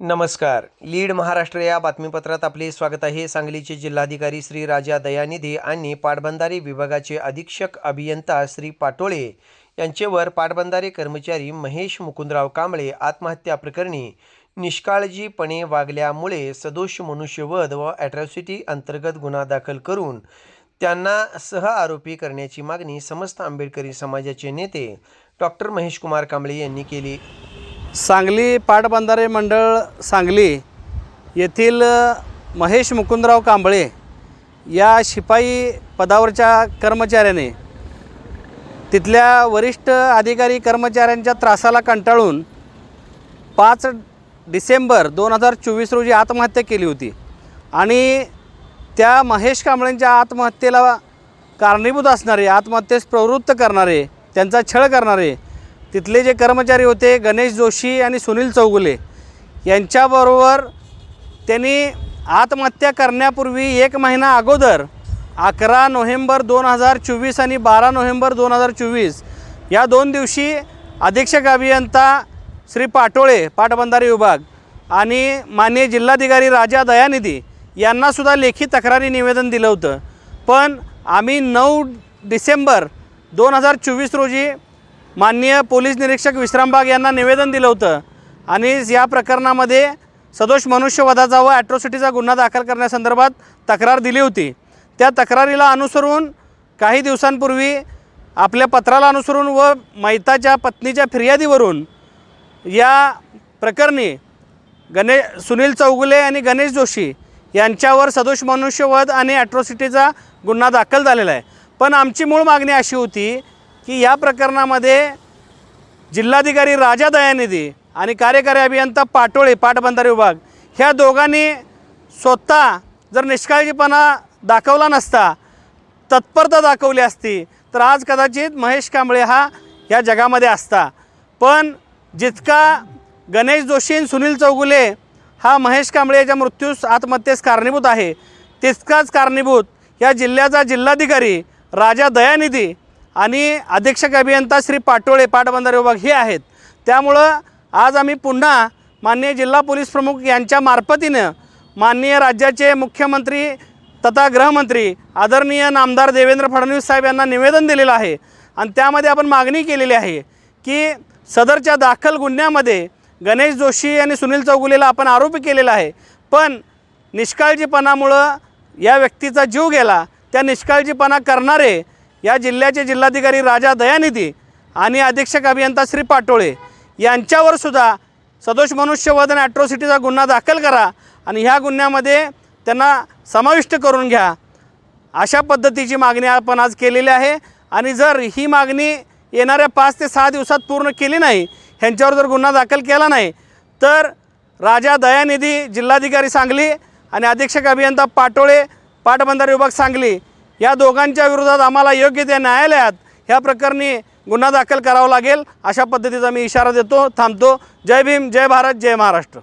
नमस्कार. लीड महाराष्ट्र या बातमीपत्रात आपले स्वागत आहे. सांगलीचे जिल्हाधिकारी श्री राजा दयानिधी आणि पाटबंधारे विभागाचे अधीक्षक अभियंता श्री पाटोळे यांचेवर पाटबंधारे कर्मचारी महेश मुकुंदराव कांबळे आत्महत्या प्रकरणी निष्काळजीपणे वागल्यामुळे सदोष मनुष्यवध व ॲट्रॉसिटी अंतर्गत गुन्हा दाखल करून त्यांना सह आरोपी करण्याची मागणी समस्त आंबेडकरी समाजाचे नेते डॉक्टर महेशकुमार कांबळे यांनी केली. सांगली पाटबंधारे मंडळ सांगली येथील महेश मुकुंदराव कांबळे या शिपाई पदावरच्या कर्मचाऱ्याने तिथल्या वरिष्ठ अधिकारी कर्मचाऱ्यांच्या त्रासाला कंटाळून पाच डिसेंबर दोन हजार चोवीस रोजी आत्महत्या केली होती आणि त्या महेश कांबळेंच्या आत्महत्येला कारणीभूत असणारे आत्महत्येस प्रवृत्त करणारे त्यांचा छळ करणारे तिथले जे कर्मचारी होते गणेश जोशी आणि सुनील चौगुले यांच्याबरोबर त्यांनी आत्महत्या करण्यापूर्वी एक महिना अगोदर अकरा नोव्हेंबर दोन हजार चोवीस आणि बारा नोव्हेंबर दोन हजार चोवीस या दोन दिवशी अधीक्षक अभियंता श्री पाटोळे पाटबंधारे विभाग आणि माननीय जिल्हाधिकारी राजा दयानिधी यांनासुद्धा लेखी तक्रारी निवेदन दिलं होतं. पण आम्ही नऊ डिसेंबर दोन हजार चोवीस रोजी माननीय पोलीस निरीक्षक विश्रामबाग यांना निवेदन दिलं होतं. आणि या प्रकरणामध्ये सदोष मनुष्यवधाचा व ॲट्रॉसिटीचा गुन्हा दाखल करण्यासंदर्भात तक्रार दिली होती. त्या तक्रारीला अनुसरून काही दिवसांपूर्वी आपल्या पत्राला अनुसरून व मैताच्या पत्नीच्या फिर्यादीवरून या प्रकरणी गणे सुनील चौगुले आणि गणेश जोशी यांच्यावर सदोष मनुष्यवध आणि ॲट्रॉसिटीचा गुन्हा दाखल झालेला आहे. पण आमची मूळ मागणी अशी होती की या प्रकरणामध्ये जिल्हाधिकारी राजा दयानिधी आणि कार्यकारी अभियंता पाटोळे पाटबंधारे विभाग ह्या दोघांनी स्वतः जर निष्काळजीपणा दाखवला नसता तत्परता दाखवली असती तर आज कदाचित महेश कांबळे हा या जगामध्ये असता. पण जितका गणेश जोशी सुनील चौगुले हा महेश कांबळे याच्या मृत्यूस आत्महत्येस कारणीभूत आहे तितकाच कारणीभूत या जिल्ह्याचा जिल्हाधिकारी राजा दयानिधी आणि अधीक्षक अभियंता श्री पाटोळे पाटबंधारे विभाग हे आहेत. त्यामुळं आज आम्ही पुन्हा माननीय जिल्हा पोलीस प्रमुख यांच्या मार्फतीनं माननीय राज्याचे मुख्यमंत्री तथा गृहमंत्री आदरणीय नामदार देवेंद्र फडणवीस साहेब यांना निवेदन दिलेलं आहे. आणि त्यामध्ये आपण मागणी केलेली आहे की सदरच्या दाखल गुन्ह्यामध्ये गणेश जोशी आणि सुनील चौगुलेला आपण आरोपी केलेला आहे. पण निष्काळजीपणामुळं या व्यक्तीचा जीव गेला. त्या निष्काळजीपणा करणारे या जिल्ह्याचे जिल्हाधिकारी राजा दयानिधी आणि अधीक्षक अभियंता श्री पाटोळे यांच्यावर सुद्धा सदोष मनुष्यवध आणि ॲट्रॉसिटीचा गुन्हा दाखल करा आणि ह्या गुन्ह्यामध्ये त्यांना समाविष्ट करून घ्या. अशा पद्धतीची मागणी आपण आज केलेली आहे आणि जर ही मागणी येणाऱ्या पाच ते सहा दिवसात पूर्ण केली नाही ह्यांच्यावर जर गुन्हा दाखल केला नाही तर राजा दयानिधी जिल्हाधिकारी सांगली आणि अधीक्षक अभियंता पाटोळे पाटबंधारे विभाग सांगली या दोघांच्या विरोधात आम्हाला योग्य त्या न्यायालयात ह्या प्रकरणी गुन्हा दाखल करावा लागेल. अशा पद्धतीचा मी इशारा देतो थांबतो. जय भीम जय भारत जय महाराष्ट्र.